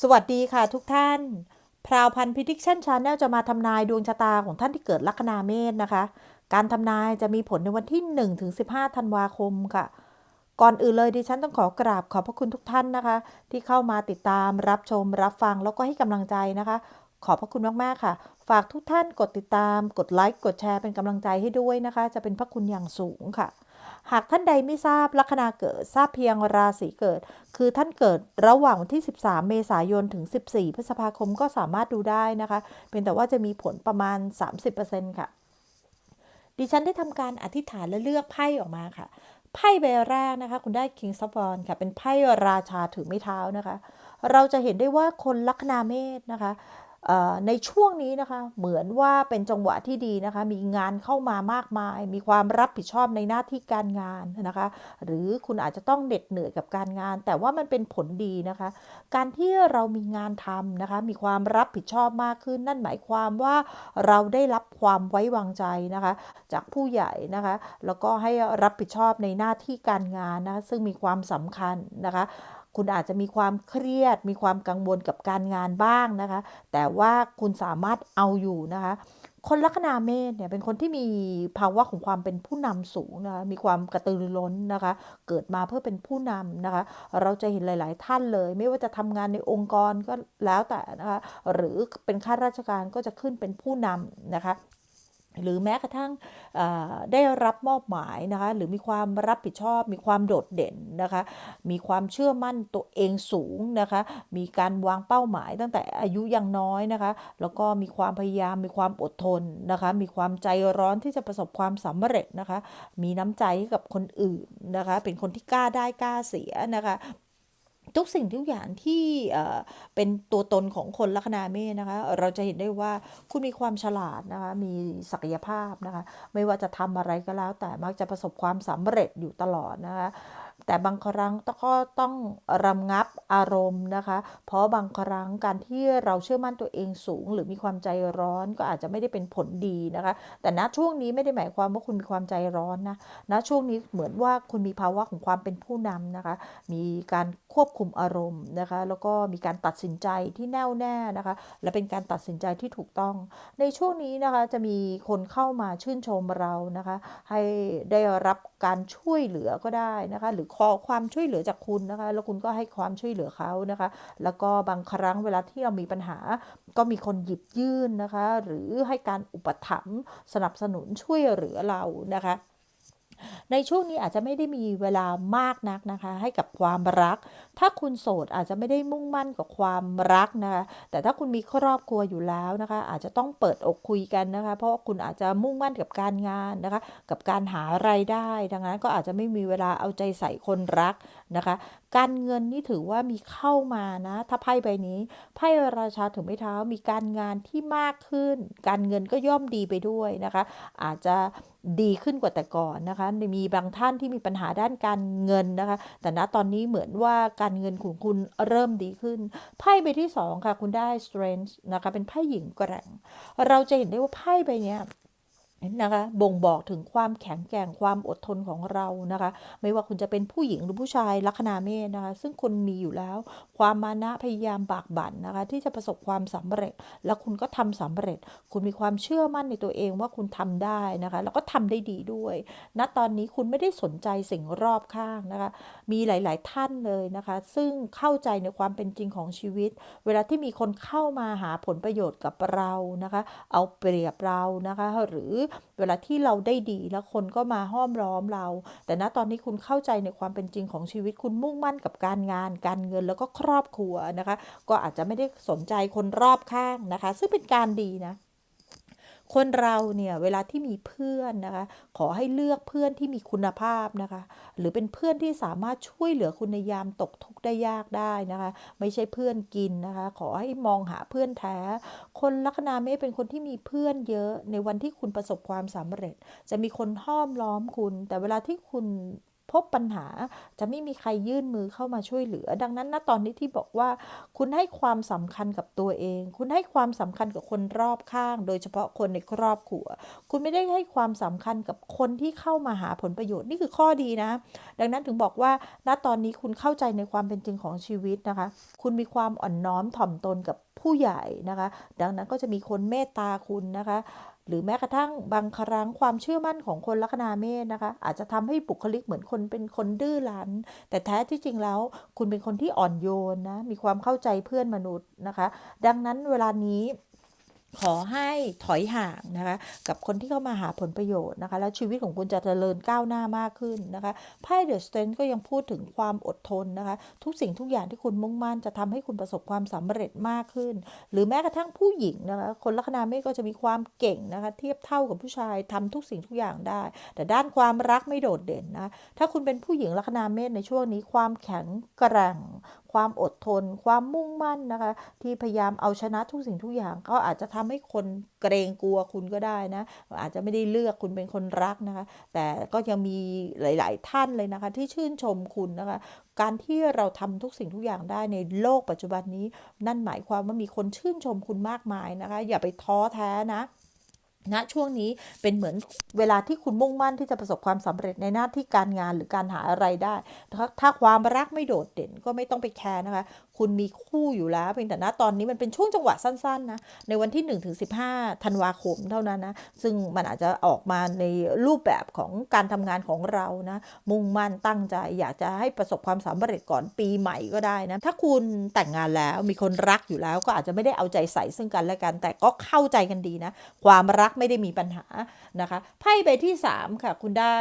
สวัสดีค่ะทุกท่าน พราวพันธ์พิทิกชันชาแนลจะมาทำนายดวงชะตาของท่านที่เกิดลัคนาเมษนะคะ การทำนายจะมีผลในวันที่1-15ธันวาคมค่ะ ก่อนอื่นเลยดิฉันต้องขอกราบขอบพระคุณทุกท่านนะคะ ที่เข้ามาติดตามรับชมรับฟังแล้วก็ให้กำลังใจนะคะ ขอบพระคุณมากๆค่ะ ฝากทุกท่านกดติดตาม กดไลค์กดแชร์เป็นกำลังใจให้ด้วยนะคะ จะเป็นพระคุณอย่างสูงค่ะ หากท่านใดไม่ทราบลัคนาเกิดทราบเพียงราศีเกิด คือท่านเกิดระหว่างวันที่ 13 เมษายนถึง 14 พฤษภาคมก็สามารถดูได้นะคะเป็นแต่ว่าจะมีผลประมาณ 30%ค่ะ ดิฉันได้ทำการอธิษฐานและเลือกไพ่ออกมาค่ะไพ่ใบแรกนะคะ คุณได้ King of Wands ค่ะเป็นไพ่ราชาถือไม้เท้านะคะ เราจะเห็นได้ว่าคนลัคนาเมษนะคะ ในช่วงนี้นะคะ เหมือนว่าเป็นจังหวะที่ดีนะคะ มีงานเข้ามามากมาย มีความรับผิดชอบในหน้าที่การงานนะคะ หรือคุณอาจจะต้องเหน็ดเหนื่อยกับการงาน แต่ว่ามันเป็นผลดีนะคะ การที่เรามีงานทำนะคะ มีความรับผิดชอบมากขึ้น นั่นหมายความว่าเราได้รับความไว้วางใจนะคะ จากผู้ใหญ่นะคะ แล้วก็ให้รับผิดชอบในหน้าที่การงานนะ ซึ่งมีความสำคัญนะคะ คุณอาจจะมีความเครียด มีความกังวลกับการงานบ้างนะคะ แต่ว่าคุณสามารถเอาอยู่นะคะ คนลัคนาเมษเนี่ยเป็นคนที่มีภาวะของความเป็นผู้นำสูงนะคะ มีความกระตือรือร้นนะคะ เกิดมาเพื่อเป็นผู้นำนะคะ เราจะเห็นหลาย ๆ ท่านเลย ไม่ว่าจะทำงานในองค์กรก็แล้วแต่นะคะ หรือเป็นข้าราชการก็จะขึ้นเป็นผู้นำนะคะ หรือแม้กระทั่งได้รับมอบหมายนะคะหรือมีความรับผิดชอบ มีความโดดเด่นนะคะมีความเชื่อมั่นตัวเองสูงนะคะมีการวางเป้าหมายตั้งแต่อายุยังน้อยนะคะแล้วก็มีความพยายามมีความอดทนนะคะมีความใจร้อนที่จะประสบความสำเร็จนะคะมีน้ำใจให้กับคนอื่นนะคะเป็นคนที่กล้าได้กล้าเสียนะคะ ทุกสิ่งทุกอย่างที่เป็นตัวตนของคนลัคนาเมษนะคะ เราจะเห็นได้ว่าคุณมีความฉลาดนะคะ มีศักยภาพนะคะ ไม่ว่าจะทำอะไรก็แล้ว แต่มักจะประสบความสำเร็จอยู่ตลอดนะคะ แต่บางครั้งก็ต้องรำงับอารมณ์นะคะ เพราะบางครั้งการที่เราเชื่อมั่นตัวเองสูง หรือมีความใจร้อนก็อาจจะไม่ได้เป็นผลดีนะคะ แต่ณช่วงนี้ไม่ได้หมายความว่าคุณมีความใจร้อนนะณช่วงนี้เหมือนว่าคุณมีภาวะของความเป็นผู้นำนะคะ มีการควบคุมอารมณ์นะคะ แล้วก็มีการตัดสินใจที่แน่วแน่นะคะ และเป็นการตัดสินใจที่ถูกต้อง ในช่วงนี้นะคะจะมีคนเข้ามาชื่นชมเรานะคะ ให้ได้รับการช่วยเหลือก็ได้นะคะ หรือขอความช่วยเหลือจากคุณนะคะ แล้วคุณก็ให้ความช่วยเหลือเขานะคะ แล้วก็บางครั้งเวลาที่เรามีปัญหา ก็มีคนหยิบยื่นนะคะ หรือให้การอุปถัมภ์สนับสนุนช่วยเหลือเรานะคะ ในช่วงนี้อาจจะไม่ได้มีเวลามากนักนะคะ ให้กับความรัก ถ้าคุณโสดอาจจะไม่ได้มุ่งมั่นกับความรักนะคะ แต่ถ้าคุณมีครอบครัวอยู่แล้วนะคะ อาจจะต้องเปิดอกคุยกันนะคะ เพราะว่าคุณอาจจะมุ่งมั่นกับการงานนะคะ กับการหาไรายได้ ดังนั้นก็อาจจะไม่มีเวลาเอาใจใส่คนรักนะคะ การเงินนี่ถือว่ามีเข้ามานะ ถ้าไพ่ใบนี้ไพ่ราชาถึงไม่เท้ามีการงานที่มากขึ้น การเงินก็ย่อมดีไปด้วยนะคะ อาจจะดีขึ้นกว่าแต่ก่อนนะคะ มีบางท่านที่มีปัญหาด้านการเงินนะคะ แต่ณตอนนี้เหมือนว่าการเงินของคุณเริ่มดีขึ้น ไพ่ใบที่2ค่ะ คุณได้ strength นะคะ เป็นไพ่หญิงแกร่ง เราจะเห็นได้ว่าไพ่ใบนี้ นะคะบ่งบอกถึงความแข็งแกร่งความอดทนของเรานะคะ ไม่ว่าคุณจะเป็นผู้หญิงหรือผู้ชายลัคนาเมษนะคะ ซึ่งคุณมีอยู่แล้ว ความมานะพยายามบากบั่นนะคะ ที่จะประสบความสำเร็จ แล้วคุณก็ทำสำเร็จ คุณมีความเชื่อมั่นในตัวเองว่าคุณทำได้นะคะ แล้วก็ทำได้ดีด้วยณตอนนี้คุณไม่ได้สนใจสิ่งรอบข้างนะคะ มีหลาย ๆ ท่านเลยนะคะ ซึ่งเข้าใจในความเป็นจริงของชีวิต เวลาที่มีคนเข้ามาหาผลประโยชน์กับเรานะคะ เอาเปรียบเรานะคะหรือเวลาที่เราได้ดีแล้วคนก็มาห้อมล้อมเรา แต่ณตอนนี้คุณเข้าใจในความเป็นจริงของชีวิตคุณมุ่งมั่นกับการงาน การเงินแล้วก็ครอบครัวนะคะ ก็อาจจะไม่ได้สนใจคนรอบข้างนะคะ ซึ่งเป็นการดีนะ คนเราเนี่ยเวลาที่มีเพื่อนนะคะ ขอให้เลือกเพื่อนที่มีคุณภาพนะคะ หรือเป็นเพื่อนที่สามารถช่วยเหลือคุณในยามตกทุกข์ได้ยากได้นะคะ ไม่ใช่เพื่อนกินนะคะ ขอให้มองหาเพื่อนแท้ คนลัคนาเมษเป็นคนที่มีเพื่อนเยอะในวันที่คุณประสบความสำเร็จ จะมีคนห้อมล้อมคุณ แต่เวลาที่คุณ บปัญหา จะไม่มีใครยื่นมือเข้ามาช่วยเหลือ ดังนั้นณตอนนี้ที่บอกว่า คุณให้ความสำคัญกับตัวเอง คุณให้ความสำคัญกับคนรอบข้าง โดยเฉพาะคนในครอบครัว คุณไม่ได้ให้ความสำคัญกับคนที่เข้ามาหาผลประโยชน์นี่คือข้อดีนะ ดังนั้นถึงบอกว่าณตอนนี้คุณเข้าใจในความเป็นจริงของชีวิตนะคะ คุณมีความอ่อนน้อมถ่อมตนกับผู้ใหญ่นะคะ ดังนั้นก็จะมีคนเมตตาคุณนะคะ หรือแม้กระทั่งบางครั้งความเชื่อมั่นของคนลัคนาเมษนะคะ อาจจะทำให้บุคลิกเหมือนคนเป็นคนดื้อรั้น แต่แท้ที่จริงแล้ว คุณเป็นคนที่อ่อนโยนนะมีความเข้าใจเพื่อนมนุษย์นะคะ ดังนั้นเวลานี้ ขอให้ถอยห่างนะคะกับคนที่เข้ามาหาผลประโยชน์นะคะ แล้วชีวิตของคุณจะเจริญก้าวหน้ามากขึ้นนะคะไพ่เดอะสเตนก็ยังพูดถึงความอดทนนะคะ ทุกสิ่งทุกอย่างที่คุณมุ่งมั่นจะทำให้คุณประสบความสำเร็จมากขึ้น หรือแม้กระทั่งผู้หญิงนะคะคนลัคนาเมษก็จะมีความเก่งนะคะเทียบเท่ากับผู้ชายทำทุกสิ่งทุกอย่างได้ แต่ด้านความรักไม่โดดเด่นนะถ้าคุณเป็นผู้หญิงลัคนาเมษในช่วงนี้ความแข็งแกร่งความอดทน ความมุ่งมั่นนะคะ ที่พยายามเอาชนะทุกสิ่งทุกอย่างก็อาจจะทำให้คนเกรงกลัวคุณก็ได้นะ อาจจะไม่ได้เลือกคุณเป็นคนรักนะคะ แต่ก็ยังมีหลาย ๆ ท่านเลยนะคะ ที่ชื่นชมคุณนะคะ การที่เราทำทุกสิ่งทุกอย่างได้ในโลกปัจจุบันนี้ นั่นหมายความว่ามีคนชื่นชมคุณมากมายนะคะ อย่าไปท้อแท้นะณช่วงนี้เป็นเหมือนเวลาที่คุณมุ่งมั่นที่จะประสบความสำเร็จในหน้าที่การงานหรือการหาอะไรได้ ถ้าความรักไม่โดดเด่นก็ไม่ต้องไปแคร์นะคะ คุณมีคู่อยู่แล้วเพียงแต่ณตอนนี้มันเป็นช่วงจังหวะสั้นๆนะในวันที่1ถึง15ธันวาคมเท่านั้นนะซึ่งมันอาจจะออกมาในรูปแบบของการทำงานของเรานะมุ่งมั่นตั้งใจอยากจะให้ประสบความสำเร็จก่อนปีใหม่ก็ได้นะถ้าคุณแต่งงานแล้วมีคนรักอยู่แล้วก็อาจจะไม่ได้เอาใจใส่ซึ่งกันและกัน แต่ก็เข้าใจกันดีนะ ความรักไม่ได้มีปัญหานะคะไพ่ใบที่ 3 ค่ะ คุณได้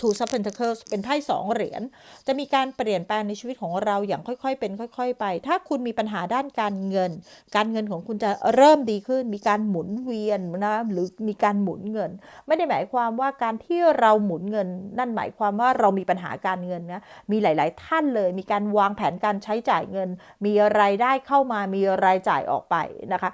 Two of Pentacles เป็นไพ่สองเหรียญจะมีการเปลี่ยนแปลงในชีวิตของเราอย่างค่อยๆ เป็นค่อย ๆ ไป ถ้าคุณมีปัญหาด้านการเงิน การเงินของคุณจะเริ่มดีขึ้น มีการหมุนเวียนนะหรือมีการหมุนเงิน ไม่ได้หมายความว่าการที่เราหมุนเงิน นั่นหมายความว่าเรามีปัญหาการเงินนะมีหลาย ๆ ท่านเลย มีการวางแผนการใช้จ่ายเงิน มีรายได้เข้ามามีรายจ่ายออกไปนะคะ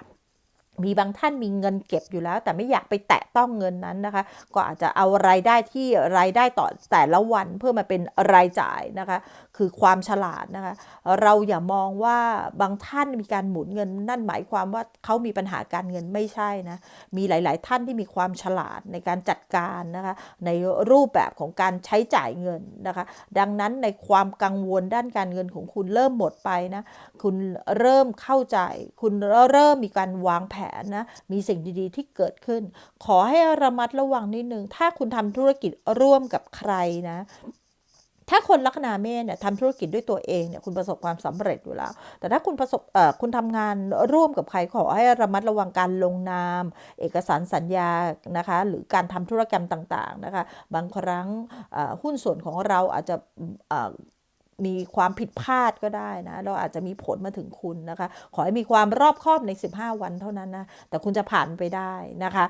มีบางท่านมีเงินเก็บอยู่แล้ว แต่ไม่อยากไปแตะต้องเงินนั้นนะคะ ก็อาจจะเอารายได้ที่รายได้ต่อแต่ละวันเพื่อมาเป็นรายจ่ายนะคะ คือความฉลาดนะคะ เราอย่ามองว่าบางท่านมีการหมุนเงินนั่นหมายความว่าเขามีปัญหาการเงินไม่ใช่นะ มีหลาย ๆ ท่านที่มีความฉลาดในการจัดการนะคะ ในรูปแบบของการใช้จ่ายเงินนะคะ ดังนั้นในความกังวลด้านการเงินของคุณเริ่มหมดไปนะ คุณเริ่มเข้าใจ คุณเริ่มมีการวางแผนนะมีสิ่งดีๆที่เกิดขึ้น ขอให้ระมัดระวังนิดนึง ถ้าคุณทำธุรกิจร่วมกับใครนะถ้าคนลัคนาเมษเนี่ยทำธุรกิจด้วยตัวเองเนี่ยคุณประสบความสำเร็จอยู่แล้ว แต่ถ้าคุณประสบเอ่อคุณทำงานร่วมกับใครขอให้ระมัดระวังการลงนาม เอกสารสัญญานะคะหรือการทำธุรกรรมต่างๆนะคะบางครั้งเอ่อหุ้นส่วนของเราอาจจะเอ่อ มีความผิดพลาดก็ได้นะเราอาจจะมีผลมาถึงคุณนะคะ ขอให้มีความรอบคอบใน 15 วันเท่านั้นนะ แต่คุณจะผ่านไปได้นะคะ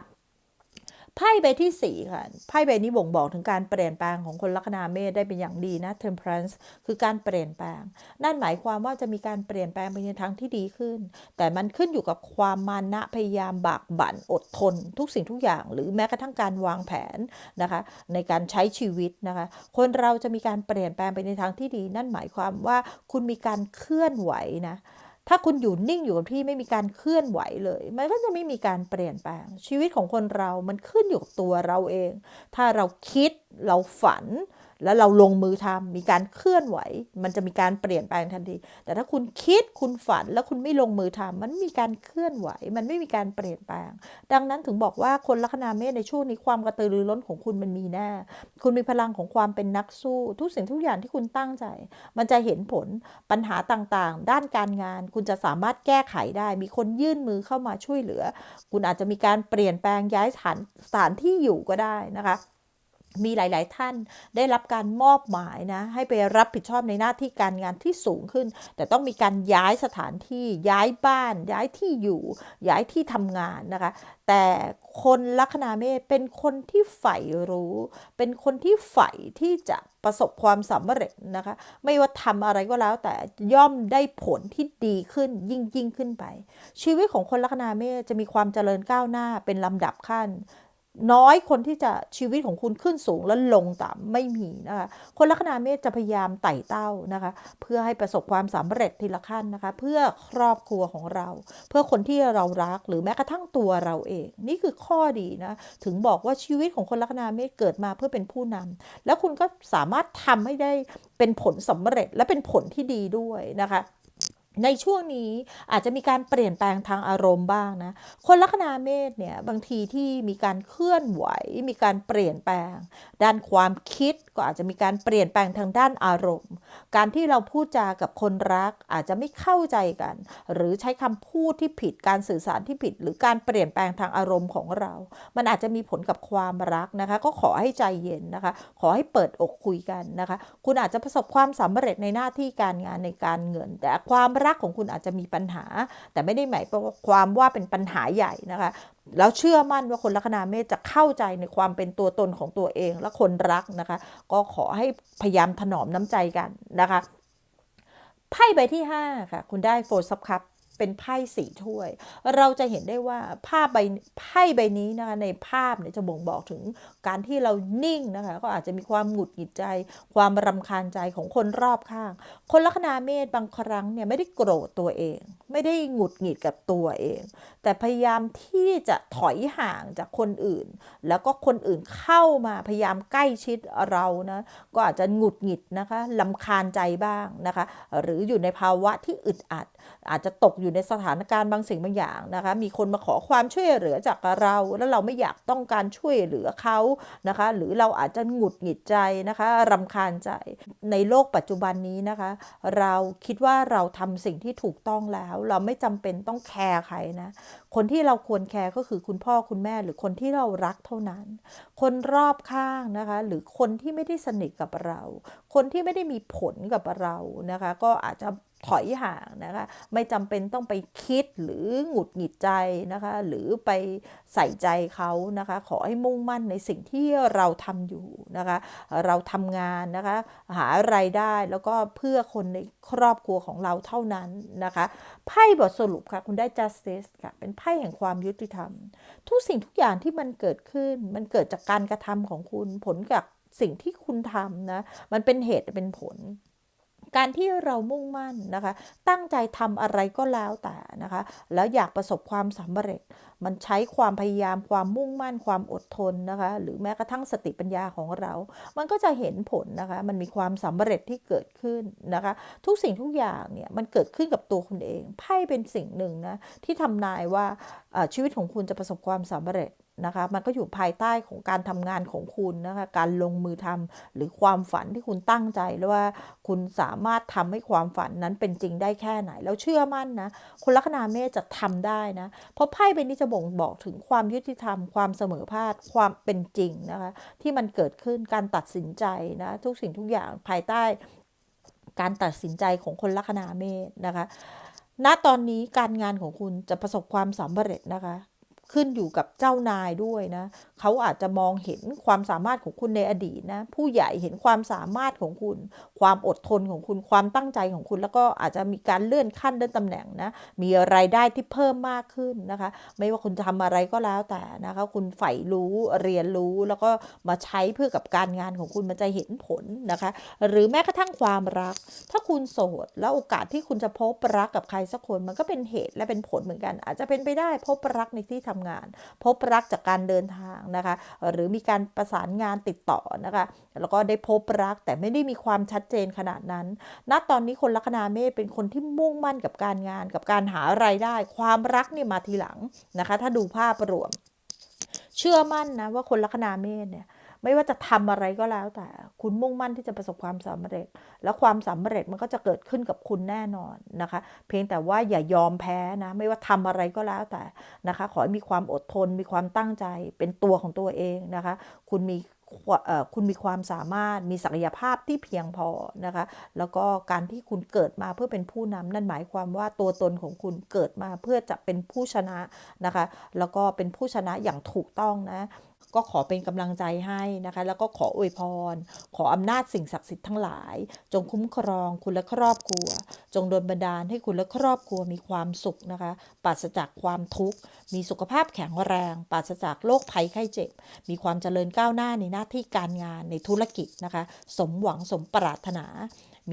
ไพ่ใบที่ 4 ค่ะ ไพ่ใบนี้บ่งบอกถึงการเปลี่ยนแปลงของคนลัคนาเมษได้เป็นอย่างดีนะ Temperance คือการเปลี่ยนแปลง นั่นหมายความว่าจะมีการเปลี่ยนแปลงไปในทางที่ดีขึ้น แต่มันขึ้นอยู่กับความมานะพยายามบากบั่นอดทน ทุกสิ่งทุกอย่าง หรือแม้กระทั่งการวางแผนนะคะ ในการใช้ชีวิตนะคะ คนเราจะมีการเปลี่ยนแปลงไปในทางที่ดี นั่นหมายความว่าคุณมีการเคลื่อนไหวนะ ถ้าคุณอยู่นิ่งอยู่กับที่ไม่มีการเคลื่อนไหวเลย มันก็จะไม่มีการเปลี่ยนแปลง ชีวิตของคนเรามันขึ้นอยู่กับตัวเราเอง ถ้าเราคิดเราฝัน แล้วเราลงมือทำมีการเคลื่อนไหว มันจะมีการเปลี่ยนแปลงทันที แต่ถ้าคุณคิดคุณฝันแล้วคุณไม่ลงมือทำมันม่มีการเคลื่อนไหว มันไม่มีการเปลี่ยนแปลง ดังนั้นถึงบอกว่าคนลัคนาเมษในช่วงนี้ความกระตือรือร้นของคุณมันมีแน่คุณมีพลังของความเป็นนักสู้ ทุกสิ่งทุกอย่างที่คุณตั้งใจ มันจะเห็นผลปัญหาต่างๆ ด้านการงาน คุณจะสามารถแก้ไขได้ มีคนยื่นมือเข้ามาช่วยเหลือ คุณอาจจะมีการเปลี่ยนแปลงย้ายสถานสถานที่อยู่ก็ได้นะคะ มีหลาย ๆ ท่านได้รับการมอบหมายนะให้ไปรับผิดชอบในหน้าที่การงานที่สูงขึ้น แต่ต้องมีการย้ายสถานที่ย้ายบ้าน ย้ายที่อยู่ ย้ายที่ทำงานนะคะ แต่คนลัคนาเมษเป็นคนที่ใฝ่รู้ เป็นคนที่ใฝ่ที่จะประสบความสำเร็จนะคะ ไม่ว่าทำอะไรก็แล้ว แต่ย่อมได้ผลที่ดีขึ้นยิ่งยิ่งขึ้นไป ชีวิตของคนลัคนาเมษจะมีความเจริญก้าวหน้าเป็นลำดับขั้น น้อยคนที่จะชีวิตของคุณขึ้นสูงแล้วลงต่ำไม่มีนะคะคนลัคนาเมษจะพยายามไต่เต้านะคะ เพื่อให้ประสบความสำเร็จทีละขั้นนะคะ เพื่อครอบครัวของเรา เพื่อคนที่เรารักหรือแม้กระทั่งตัวเราเอง นี่คือข้อดีนะถึงบอกว่าชีวิตของคนลัคนาเมษเกิดมาเพื่อเป็นผู้นำแล้วคุณก็สามารถทำให้ได้เป็นผลสำเร็จและเป็นผลที่ดีด้วยนะคะ ในช่วงนี้อาจจะมีการเปลี่ยนแปลงทางอารมณ์บ้างนะ คนลัคนาเมษเนี่ยบางทีที่มีการเคลื่อนไหว มีการเปลี่ยนแปลง ด้านความคิดก็อาจจะมีการเปลี่ยนแปลงทางด้านอารมณ์ การที่เราพูดจากับคนรักอาจจะไม่เข้าใจกัน หรือใช้คำพูดที่ผิดการสื่อสารที่ผิด หรือการเปลี่ยนแปลงทางอารมณ์ของเรา มันอาจจะมีผลกับความรักนะคะ ก็ขอให้ใจเย็นนะคะ ขอให้เปิดอกคุยกันนะคะ คุณอาจจะประสบความสำเร็จในหน้าที่การงานในการเงิน แต่ความรักของคุณอาจจะมีปัญหา แต่ไม่ได้หมายความว่าเป็นปัญหาใหญ่นะคะ แล้วเชื่อมั่นว่าคนลัคนาเมษจะเข้าใจในความเป็นตัวตนของตัวเองและคนรักนะคะ ก็ขอให้พยายามถนอมน้ำใจกันนะคะไพ่ใบที่ 5 ค่ะ คุณได้โฟร์ซับคัพ เป็นไพ่สีถ้วย เราจะเห็นได้ว่าภาพใบไพ่ใบนี้นะคะในภาพเนี่ยจะบ่งบอกถึงการที่เรานิ่งนะคะก็อาจจะมีความหงุดหงิดใจ ความรำคาญใจของคนรอบข้าง คนลัคนาเมษบางครั้งเนี่ยไม่ได้โกรธตัวเอง ไม่ได้หงุดหงิดกับตัวเอง แต่พยายามที่จะถอยห่างจากคนอื่น แล้วก็คนอื่นเข้ามาพยายามใกล้ชิดเรานะก็อาจจะหงุดหงิดนะคะลำคาญใจบ้างนะคะ หรืออยู่ในภาวะที่อึดอัด อาจจะตกอยู่ในสถานการณ์บางสิ่งบางอย่างนะคะ มีคนมาขอความช่วยเหลือจากเรา แล้วเราไม่อยากต้องการช่วยเหลือเขานะคะ หรือเราอาจจะหงุดหงิดใจนะคะรำคาญใจ ในโลกปัจจุบันนี้นะคะ เราคิดว่าเราทำสิ่งที่ถูกต้องแล้ว เราไม่จำเป็นต้องแคร์ใครนะ คนที่เราควรแคร์ก็คือคุณพ่อคุณแม่หรือคนที่เรารักเท่านั้น คนรอบข้างนะคะ หรือคนที่ไม่ได้สนิทกับเรา คนที่ไม่ได้มีผลกับเรานะคะ ก็อาจจะ ถอยห่างนะคะไม่จำเป็นต้องไปคิดหรือหงุดหงิดใจนะคะหรือไปใส่ใจเขานะคะขอให้มุ่งมั่นในสิ่งที่เราทำอยู่นะคะเราทำงานนะคะหาไรายได้แล้วก็เพื่อคนในครอบครัวของเราเท่านั้นนะคะไพ่บทสรุปค่ะคุณได้ justice ค่ะเป็นไพ่แห่งความยุติธรรม ทุกสิ่งทุกอย่างที่มันเกิดขึ้น มันเกิดจากการกระทำของคุณผลจากสิ่งที่คุณทำนะมันเป็นเหตุเป็นผล การที่เรามุ่งมั่นนะคะ ตั้งใจทำอะไรก็แล้วแต่นะคะ แล้วอยากประสบความสำเร็จ มันใช้ความพยายามความมุ่งมั่นความอดทนนะคะ หรือแม้กระทั่งสติปัญญาของเรา มันก็จะเห็นผลนะคะ มันมีความสำเร็จที่เกิดขึ้นนะคะ ทุกสิ่งทุกอย่างเนี่ยมันเกิดขึ้นกับตัวคุณเองไพ่เป็นสิ่งหนึ่งนะที่ทำนายว่าชีวิตของคุณจะประสบความสำเร็จ นะคะ มันก็อยู่ภายใต้ของการทำงานของคุณนะคะ การลงมือทำหรือความฝันที่คุณตั้งใจแล้วว่าคุณสามารถทำให้ความฝันนั้นเป็นจริงได้แค่ไหน แล้วเชื่อมั่นนะคนลัคนาเมษจะทำได้นะ เพราะไพ่ใบนี้จะบ่งบอกถึงความยุติธรรม ความเสมอภาค ความเป็นจริงนะคะ ที่มันเกิดขึ้น การตัดสินใจนะ ทุกสิ่งทุกอย่างภายใต้การตัดสินใจของคนลัคนาเมษนะคะณตอนนี้การงานของคุณจะประสบความสำเร็จนะคะ ขึ้นอยู่กับเจ้านายด้วยนะ เขาอาจจะมองเห็นความสามารถของคุณในอดีตนะผู้ใหญ่เห็นความสามารถของคุณ ความอดทนของคุณความตั้งใจของคุณ แล้วก็อาจจะมีการเลื่อนขั้นเลื่อนตำแหน่งนะมีรายได้ที่เพิ่มมากขึ้นนะคะ ไม่ว่าคุณจะทำอะไรก็แล้วแต่นะคะคุณใฝ่รู้เรียนรู้แล้วก็มาใช้เพื่อกับการงานของคุณมันจะเห็นผลนะคะ หรือแม้กระทั่งความรัก ถ้าคุณโสดแล้วโอกาสที่คุณจะพบรักกับใครสักคนมันก็เป็นเหตุและเป็นผลเหมือนกัน อาจจะเป็นไปได้พบรักในที่ทำงาน พบรักจากการเดินทางนะคะหรือมีการประสานงานติดต่อนะคะแล้วก็ได้พบรักแต่ไม่ได้มีความชัดเจนขนาดนั้น ณตอนนี้คนลัคนาเมษเป็นคนที่มุ่งมั่นกับการงาน กับการหาไรายได้ ความรักเนี่ยมาทีหลังนะคะ ถ้าดูภาพรวม เชื่อมั่นนะว่าคนลัคนาเมษเนี่ย ไม่ว่าจะทำอะไรก็แล้ว แต่คุณมุ่งมั่นที่จะประสบความสำเร็จ แล้วความสำเร็จมันก็จะเกิดขึ้นกับคุณแน่นอนนะคะ เพียงแต่ว่าอย่ายอมแพ้นะ ไม่ว่าทำอะไรก็แล้วแต่นะคะ ขอให้มีความอดทน มีความตั้งใจ เป็นตัวของตัวเองนะคะ คุณมีคุณมีความสามารถมีศักยภาพที่เพียงพอนะคะ แล้วก็การที่คุณเกิดมาเพื่อเป็นผู้นำนั่นหมายความว่าตัวตนของคุณเกิดมาเพื่อจะเป็นผู้ชนะนะคะ แล้วก็เป็นผู้ชนะอย่างถูกต้องนะ ก็ขอเป็นกำลังใจให้นะคะ แล้วก็ขออวยพร ขออำนาจสิ่งศักดิ์สิทธิ์ทั้งหลาย จงคุ้มครองคุณและครอบครัว จงดลบันดาลให้คุณและครอบครัวมีความสุขนะคะ ปราศจากความทุกข์ มีสุขภาพแข็งแรง ปราศจากโรคภัยไข้เจ็บ มีความเจริญก้าวหน้าในหน้าที่การงานในธุรกิจนะคะ สมหวังสมปรารถนา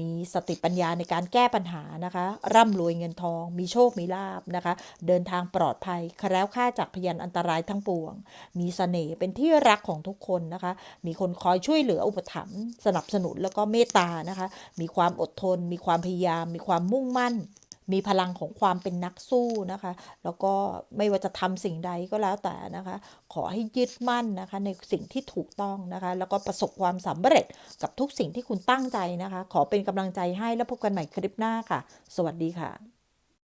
มีสติปัญญาในการแก้ปัญหานะคะ ร่ำรวยเงินทอง มีโชคมีลาบนะคะ เดินทางปลอดภัยแคล้วค่าจากพยานอันตรายทั้งปวง มีเสน่ห์เป็นที่รักของทุกคนนะคะ มีคนคอยช่วยเหลืออุปถัมภ์สนับสนุนแล้วก็เมตตานะคะ มีความอดทน มีความพยายาม มีความมุ่งมั่น มีพลังของความเป็นนักสู้นะคะ แล้วก็ไม่ว่าจะทำสิ่งใดก็แล้วแต่นะคะ ขอให้ยึดมั่นนะคะ ในสิ่งที่ถูกต้องนะคะ แล้วก็ประสบความสำเร็จกับทุกสิ่งที่คุณตั้งใจนะคะ ขอเป็นกำลังใจให้แล้วพบกันใหม่คลิปหน้าค่ะ สวัสดีค่ะ